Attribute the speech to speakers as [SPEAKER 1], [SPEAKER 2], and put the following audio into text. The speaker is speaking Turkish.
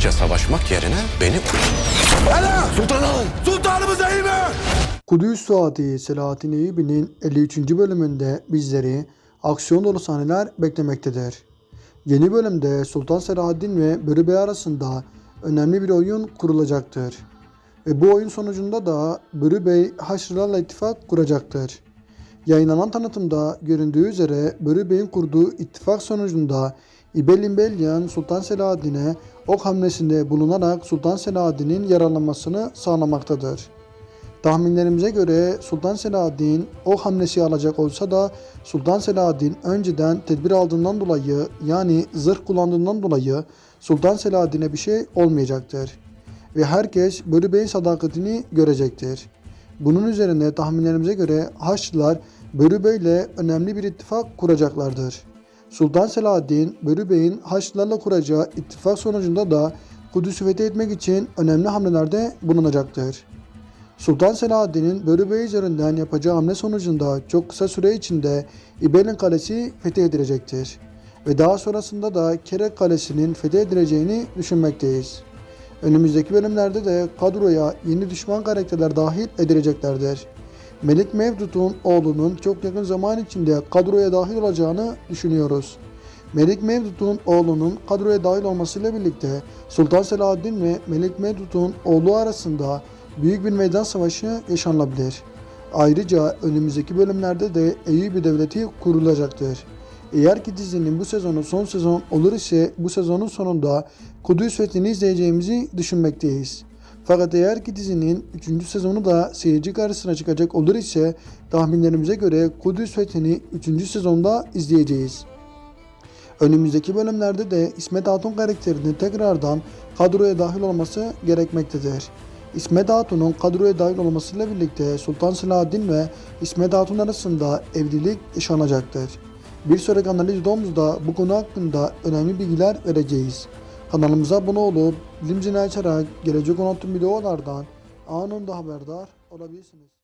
[SPEAKER 1] Yiğitçe savaşmak yerine beni... Hala! Sultanım! Sultanımız iyi?
[SPEAKER 2] Kudüs Suadi Selahattin Eyyubi'nin 53. bölümünde bizleri aksiyon dolu sahneler beklemektedir. Yeni bölümde Sultan Selahaddin ve Börü Bey arasında önemli bir oyun kurulacaktır. Ve bu oyun sonucunda da Börü Bey Haçlılarla ittifak kuracaktır. Yayınlanan tanıtımda göründüğü üzere Börü Bey'in kurduğu ittifak sonucunda İbelin Belyan Sultan Selahaddin'e ok hamlesinde bulunarak Sultan Selahaddin'in yararlanmasını sağlamaktadır. Tahminlerimize göre Sultan Selahaddin o hamlesi alacak olsa da Sultan Selahaddin önceden tedbir aldığından dolayı yani zırh kullandığından dolayı Sultan Selahaddin'e bir şey olmayacaktır. Ve herkes Börü Bey'in sadakatini görecektir. Bunun üzerine tahminlerimize göre Haçlılar Börü Bey'le önemli bir ittifak kuracaklardır. Sultan Selahaddin, Börü Bey'in Haçlılarla kuracağı ittifak sonucunda da Kudüs'ü fethetmek için önemli hamlelerde bulunacaktır. Sultan Selahaddin'in Börü Bey üzerinden yapacağı hamle sonucunda çok kısa süre içinde İbelin Kalesi fethedilecektir. Ve daha sonrasında da Kerek Kalesi'nin fethedileceğini düşünmekteyiz. Önümüzdeki bölümlerde de kadroya yeni düşman karakterler dahil edileceklerdir. Melik Mevdut'un oğlunun çok yakın zaman içinde kadroya dahil olacağını düşünüyoruz. Melik Mevdut'un oğlunun kadroya dahil olmasıyla birlikte Sultan Selahaddin ve Melik Mevdut'un oğlu arasında büyük bir meydan savaşı yaşanabilir. Ayrıca önümüzdeki bölümlerde de Eyyubi Devleti kurulacaktır. Eğer ki dizinin bu sezonu son sezon olur ise bu sezonun sonunda Kudüs fethini izleyeceğimizi düşünmekteyiz. Fakat eğer ki dizinin 3. sezonu da seyirci karşısına çıkacak olur ise tahminlerimize göre Kudüs fethini 3. sezonda izleyeceğiz. Önümüzdeki bölümlerde de İsmet Hatun karakterinin tekrardan kadroya dahil olması gerekmektedir. İsmet Hatun'un kadroya dahil olmasıyla birlikte Sultan Selahaddin ve İsmet Hatun arasında evlilik yaşanacaktır. Bir sonraki analiz videomuzda bu konu hakkında önemli bilgiler vereceğiz. Kanalımıza abone olup zilini açarak gelecek tüm videolardan anında haberdar olabilirsiniz.